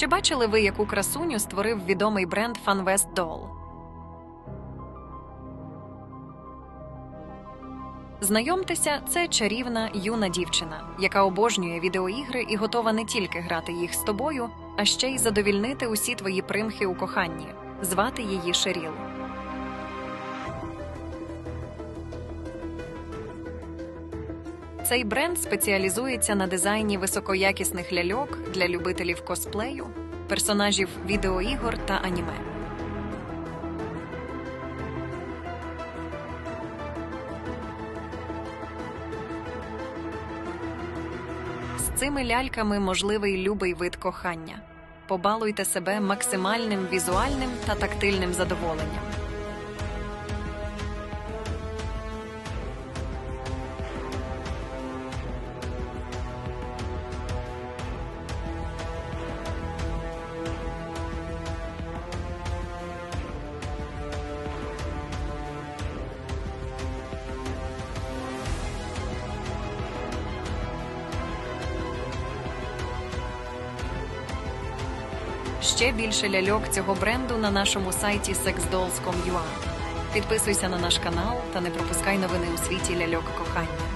Чи бачили ви, яку красуню створив відомий бренд FunVest Doll? Знайомтеся, це чарівна юна дівчина, яка обожнює відеоігри і готова не тільки грати їх з тобою, а ще й задовільнити усі твої примхи у коханні. Звати її Шеріл. Цей бренд спеціалізується на дизайні високоякісних ляльок для любителів косплею, персонажів відеоігор та аніме. З цими ляльками можливий любий вид кохання. Побалуйте себе максимальним візуальним та тактильним задоволенням. Ще більше ляльок цього бренду на нашому сайті sexdolls.com.ua. Підписуйся на наш канал та не пропускай новини у світі ляльок кохання.